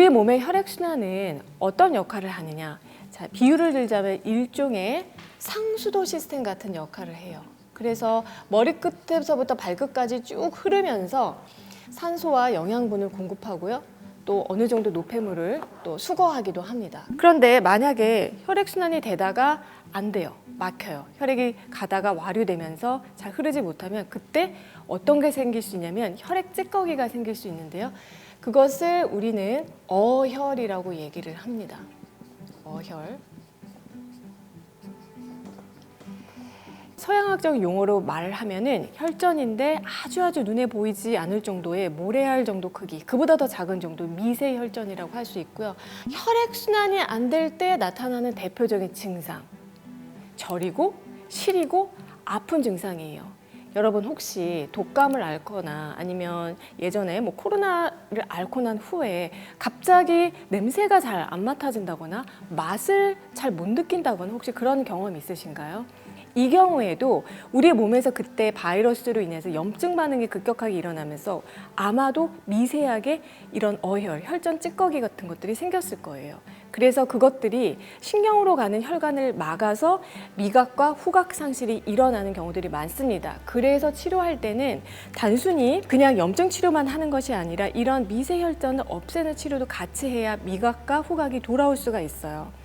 우리 몸의 혈액순환은 어떤 역할을 하느냐? 자, 비유를 들자면 일종의 상수도 시스템 같은 역할을 해요. 그래서 머리끝에서부터 발끝까지 쭉 흐르면서 산소와 영양분을 공급하고요. 또 어느 정도 노폐물을 또 수거하기도 합니다. 그런데 만약에 혈액순환이 되다가 안 돼요. 막혀요. 혈액이 가다가 와류되면서 잘 흐르지 못하면 그때 어떤 게 생길 수 있냐면 혈액 찌꺼기가 생길 수 있는데요. 그것을 우리는 어혈이라고 얘기를 합니다. 어혈. 서양학적 용어로 말을 하면은 혈전인데 아주 아주 눈에 보이지 않을 정도의 모래알 정도 크기, 그보다 더 작은 정도 미세 혈전이라고 할 수 있고요. 혈액 순환이 안 될 때 나타나는 대표적인 증상, 저리고 시리고 아픈 증상이에요. 여러분 혹시 독감을 앓거나 아니면 예전에 뭐 코로나를 앓고 난 후에 갑자기 냄새가 잘 안 맡아진다거나 맛을 잘 못 느낀다거나 혹시 그런 경험 있으신가요? 이 경우에도 우리 몸에서 그때 바이러스로 인해서 염증 반응이 급격하게 일어나면서 아마도 미세하게 이런 어혈, 혈전 찌꺼기 같은 것들이 생겼을 거예요. 그래서 그것들이 신경으로 가는 혈관을 막아서 미각과 후각 상실이 일어나는 경우들이 많습니다. 그래서 치료할 때는 단순히 그냥 염증 치료만 하는 것이 아니라 이런 미세 혈전을 없애는 치료도 같이 해야 미각과 후각이 돌아올 수가 있어요.